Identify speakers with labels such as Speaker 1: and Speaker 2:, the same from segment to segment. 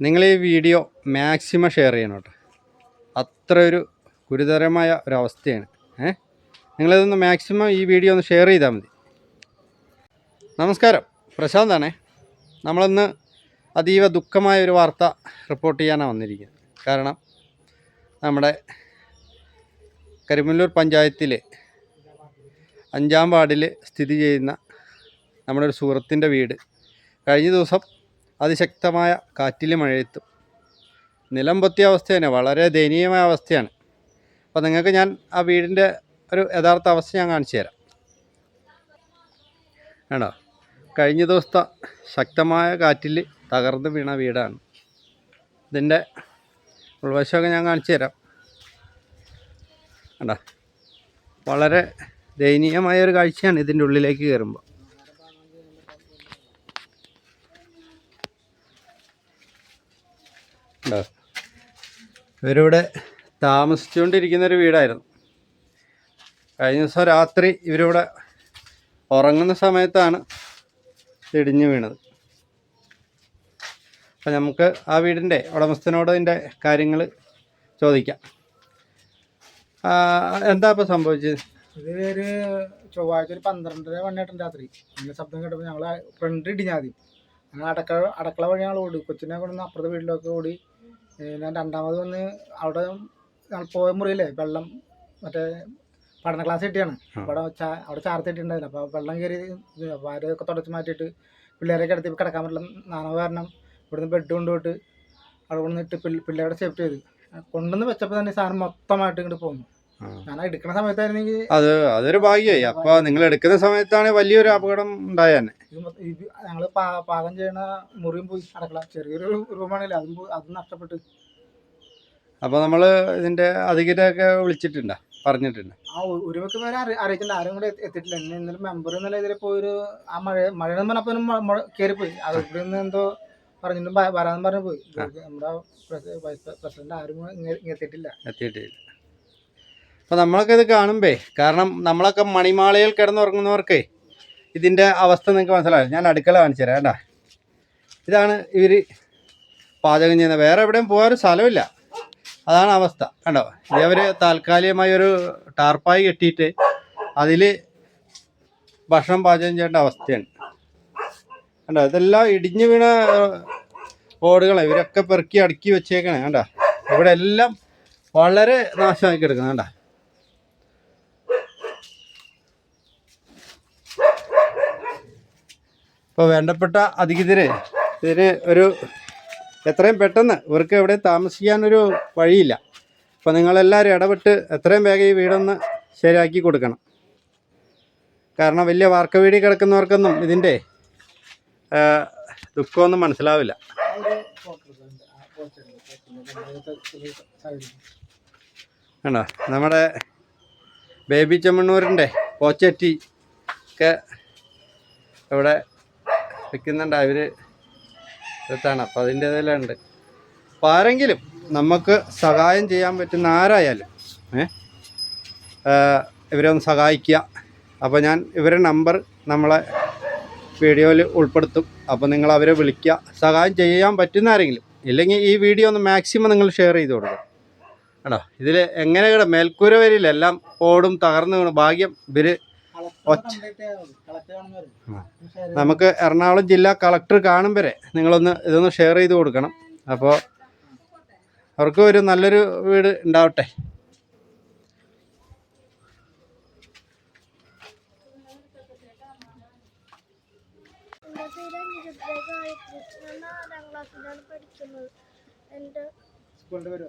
Speaker 1: നിങ്ങൾ ഈ video maximum share ചെയ്യണം കേട്ടോ. അത്ര ഒരു ഗുരുതരമായ ഒരവസ്ഥയാണ് ഏ? നിങ്ങളിതൊന്ന് മാക്സിമം ഈ വീഡിയോ ഒന്ന് ഷെയർ ചെയ്താൽ മതി. നമസ്കാരം. പ്രശാന്താണേ നമ്മളിന്ന് അതീവ ദുഃഖമായ ഒരു വാർത്ത റിപ്പോർട്ട് ചെയ്യാനാണ് വന്നിരിക്കുന്നത്. കാരണം നമ്മുടെ കരിമല്ലൂർ പഞ്ചായത്തിലെ അഞ്ചാം വാർഡിൽ സ്ഥിതി ചെയ്യുന്ന നമ്മുടെ ഒരു സുഹൃത്തിന്റെ വീട് കഴിഞ്ഞ ദിവസം അതിശക്തമായ കാറ്റിലും മഴയത്തും. നിലം പൊത്തിയ അവസ്ഥ തന്നെ വളരെ ദയനീയമായ അവസ്ഥയാണ്. അപ്പോൾ നിങ്ങൾക്ക് ഞാൻ ആ വീടിന്റെ ഒരു യഥാർത്ഥ അവസ്ഥ ഞാൻ കാണിച്ചു തരാം. വേണോ കഴിഞ്ഞ ദിവസത്തെ ശക്തമായ കാറ്റിൽ തകർന്നു വീണ വീടാണ്. ഇതിന്റെ ഉൾവശമൊക്കെ ഞാൻ കാണിച്ചു തരാം. കണ്ടോ വളരെ ദയനീയമായ ഒരു കാഴ്ചയാണ് ഇതിന്റെ ഉള്ളിലേക്ക് കയറുമ്പോൾ. ഇവരിവിടെ താമസിച്ചുകൊണ്ടിരിക്കുന്ന ഒരു വീടായിരുന്നു. കഴിഞ്ഞ ദിവസം രാത്രി ഇവരിവിടെ ഉറങ്ങുന്ന സമയത്താണ് ഇടിഞ്ഞു വീണത്. അപ്പം നമുക്ക് ആ വീടിന്റെ ഉടമസ്ഥനോട് അതിന്റെ കാര്യങ്ങൾ ചോദിക്കാം. എന്താ ഇപ്പോൾ സംഭവിച്ചത്?
Speaker 2: ഇത് ഒരു ചൊവ്വാഴ്ച ഒരു പന്ത്രണ്ടര മണിയായിട്ടും രാത്രി. അങ്ങനെ ശബ്ദം കേട്ടപ്പോൾ ഞങ്ങൾ ഫ്രണ്ട് ഇടിഞ്ഞാതി അങ്ങനെ അടക്കള അടക്കള വഴി ഞങ്ങൾ ഓടി. കൊച്ചിനെ കൊണ്ടുവന്ന് അപ്പുറത്തെ വീട്ടിലൊക്കെ ഓടി ഞാൻ രണ്ടാമത് വന്ന് അവിടെ പോയ മുറിയില്ലേ വെള്ളം മറ്റേ പഠന ക്ലാസ് കിട്ടിയാണ്. അവിടെ അവിടെ ചാർത്ത് കിട്ടിയിട്ടുണ്ടായില്ല അപ്പോൾ വെള്ളം കയറി വാരൊക്കെ തുടച്ച് മാറ്റിയിട്ട് പിള്ളേരൊക്കെ അടുത്ത് കിടക്കാൻ പറ്റില്ല. നാണവ് കാരണം ഇവിടുന്ന് ബെഡ് കൊണ്ടുപോയിട്ട് അവിടെ കൊണ്ടുവന്നിട്ട് പിള്ളേരുടെ സേഫ്റ്റി ചെയ്ത്. കൊണ്ടുവന്ന് വെച്ചപ്പോൾ തന്നെ സാധനം മൊത്തമായിട്ട് ഇങ്ങോട്ട് പോന്നു.
Speaker 1: അത് അതൊരു ഭാഗ്യമായി അപ്പൊ നിങ്ങൾ എടുക്കുന്ന സമയത്താണ് വലിയൊരു അപകടം
Speaker 2: ഉണ്ടായെന്നെ ഞങ്ങൾ പാകം ചെയ്യണ മുറിയും പോയി അടക്കള ചെറിയൊരു റൂമാണല്ലേ അതും അതും നഷ്ടപ്പെട്ട്.
Speaker 1: അപ്പോൾ നമ്മൾ ഇതിന്റെ അധികരൊക്കെ വിളിച്ചിട്ടുണ്ടോ? പറഞ്ഞിട്ടുണ്ട്?
Speaker 2: ആ ഒരു വെക്ക് പേരെ അറി അറിയിച്ചിട്ടുണ്ട് ആരും കൂടെ എത്തിയിട്ടില്ല. എന്നെ ഇന്നലെ മെമ്പർ എന്നുള്ള ഇതിൽ പോയൊരു ഒരു ആ മഴ മഴ എന്ന് പറഞ്ഞപ്പോൾ കയറിപ്പോയി ഇവിടെ നിന്ന് എന്തോ പറഞ്ഞിട്ടും വരാന്ന് പറഞ്ഞു പോയി. നമ്മുടെ വൈസ് പ്രസിഡന്റ് ആരും എത്തിയിട്ടില്ല.
Speaker 1: എത്തിയിട്ടില്ല. അപ്പോൾ നമ്മളൊക്കെ ഇത് കാണുമ്പേ കാരണം നമ്മളൊക്കെ മണിമാളയിൽ കിടന്നുറങ്ങുന്നവർക്കേ ഇതിന്റെ അവസ്ഥ നിങ്ങൾക്ക് മനസ്സിലാവും ഞാൻ അടുക്കള കാണിച്ചു തരാം കേട്ടാ. ഇതാണ് ഇവർ പാചകം ചെയ്യുന്നത്. വേറെ എവിടെയും പോകാൻ സ്ഥലമില്ല. അതാണ് അവസ്ഥ. കണ്ടോ? ഇതവർ താൽക്കാലികമായി ഒരു ടാർപ്പായി കെട്ടിയിട്ട് അതിൽ ഭക്ഷണം പാചകം ചെയ്യേണ്ട അവസ്ഥയാണ്. കണ്ടോ? ഇതെല്ലാം ഇടിഞ്ഞു വീണ ഓടുകളെ ഇവരൊക്കെ പെറുക്കി അടുക്കി വെച്ചേക്കണേ. കണ്ടോ? ഇവിടെ എല്ലാം വളരെ നാശമാക്കി കിടക്കുന്നു. കണ്ടോ? ഇപ്പോൾ വേണ്ടപ്പെട്ട അധികൃതർ ഇതിന് ഒരു എത്രയും പെട്ടെന്ന് ഇവർക്ക് എവിടെ താമസിക്കാനൊരു വഴിയില്ല. അപ്പോൾ നിങ്ങളെല്ലാവരും ഇടപെട്ട് എത്രയും വേഗം ഈ വീടൊന്ന് ശരിയാക്കി കൊടുക്കണം. കാരണം വലിയ വാർക്ക വീടി കിടക്കുന്നവർക്കൊന്നും ഇതിന്റെ ദുഃഖമൊന്നും മനസ്സിലാവില്ല. കണ്ടോ? നമ്മുടെ ബേബി ചെമ്മണ്ണൂരിന്റെ പോച്ചറ്റി ഒക്കെ ഇവിടെ വെക്കുന്നുണ്ട് അവർ എത്താണ് അപ്പോൾ അതിന്റെതെല്ലാം ഉണ്ട്. അപ്പോൾ ആരെങ്കിലും നമുക്ക് സഹായം ചെയ്യാൻ പറ്റുന്ന ആരായാലും ഇവരെ ഒന്ന് സഹായിക്കുക. അപ്പോൾ ഞാൻ ഇവരുടെ നമ്പർ നമ്മളെ വീഡിയോയിൽ ഉൾപ്പെടുത്തും. അപ്പോൾ നിങ്ങൾ അവരെ വിളിക്കുക. സഹായം ചെയ്യാൻ പറ്റുന്ന ആരെങ്കിലും ഇല്ലെങ്കിൽ ഈ വീഡിയോ ഒന്ന് മാക്സിമം നിങ്ങൾ ഷെയർ ചെയ്ത് കൊടുക്കുക. കേട്ടോ ഇതിൽ എങ്ങനെ മേൽക്കൂര വരിയിലെല്ലാം ഓടും തകർന്നു ഭാഗ്യം ഇവർ നമുക്ക് എറണാകുളം ജില്ലാ കളക്ടർ കാണും വരെ. നിങ്ങളൊന്ന് ഇതൊന്ന് ഷെയർ ചെയ്ത് കൊടുക്കണം. അപ്പോൾ അവർക്ക് ഒരു നല്ലൊരു വീട് ഉണ്ടാവട്ടെ.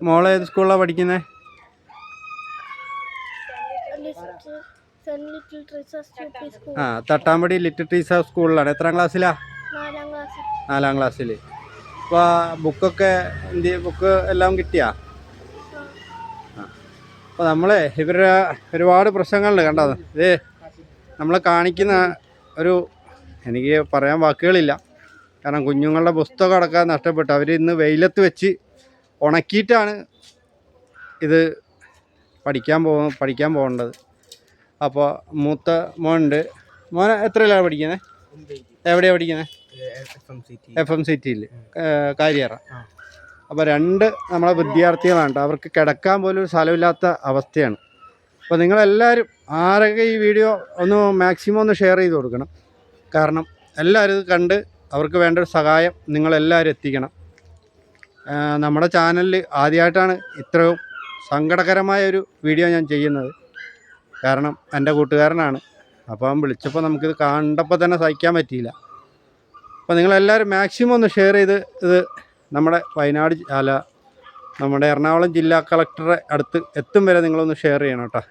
Speaker 1: മോളേത് സ്കൂളിലാണ് പഠിക്കുന്നത് ആ തട്ടാമ്പടി ലിറ്റിൽ ടീസ സ്കൂളിലാണ് എത്രാം ക്ലാസ്സിലാ?
Speaker 3: നാലാം ക്ലാസ്സിൽ
Speaker 1: അപ്പൊ ക്ലാസ്സിൽ അപ്പോൾ ബുക്കൊക്കെ എന്ത് ബുക്ക് എല്ലാം കിട്ടിയാ? അപ്പോൾ നമ്മളെ ഇവരുടെ ഒരുപാട് പ്രശ്നങ്ങളുണ്ട് കണ്ടത് ഇത് നമ്മളെ കാണിക്കുന്ന ഒരു എനിക്ക് പറയാൻ വാക്കുകളില്ല. കാരണം കുഞ്ഞുങ്ങളുടെ പുസ്തകം അടക്കാൻ നഷ്ടപ്പെട്ടു. അവർ ഇന്ന് വെയിലത്ത് വെച്ച് ഉണക്കിയിട്ടാണ് ഇത് പഠിക്കാൻ പോ പഠിക്കാൻ പോകേണ്ടത്. അപ്പോൾ മൂത്ത മോനുണ്ട്. മോൻ എത്രയിലാണ് പഠിക്കുന്നത് എവിടെയാണ് പഠിക്കുന്നത് എഫ് എം സി ടിയിൽ കാര്യറ. അപ്പോൾ രണ്ട് നമ്മളെ വിദ്യാർത്ഥികളാണ്. അവർക്ക് കിടക്കാൻ പോലും ഒരു സ്ഥലമില്ലാത്ത അവസ്ഥയാണ്. അപ്പോൾ നിങ്ങളെല്ലാവരും ആരൊക്കെ ഈ വീഡിയോ ഒന്ന് മാക്സിമം ഒന്ന് ഷെയർ ചെയ്ത് കൊടുക്കണം. കാരണം എല്ലാവരും ഇത് കണ്ട് അവർക്ക് വേണ്ട ഒരു സഹായം നിങ്ങളെല്ലാവരും എത്തിക്കണം. നമ്മുടെ ചാനലിൽ ആദ്യമായിട്ടാണ് ഇത്രയും സങ്കടകരമായ ഒരു വീഡിയോ ഞാൻ ചെയ്യുന്നത്. കാരണം എന്റെ കൂട്ടുകാരനാണ്. അപ്പോൾ അവൻ വിളിച്ചപ്പോൾ നമുക്കിത് കണ്ടപ്പോൾ തന്നെ സഹിക്കാൻ പറ്റിയില്ല. അപ്പോൾ നിങ്ങളെല്ലാവരും മാക്സിമം ഒന്ന് ഷെയർ ചെയ്ത് ഇത് നമ്മുടെ വയനാട് അല്ല നമ്മുടെ എറണാകുളം ജില്ലാ കളക്ടറെ അടുത്ത് എത്തും വരെ നിങ്ങളൊന്ന് ഷെയർ ചെയ്യണം കേട്ടോ.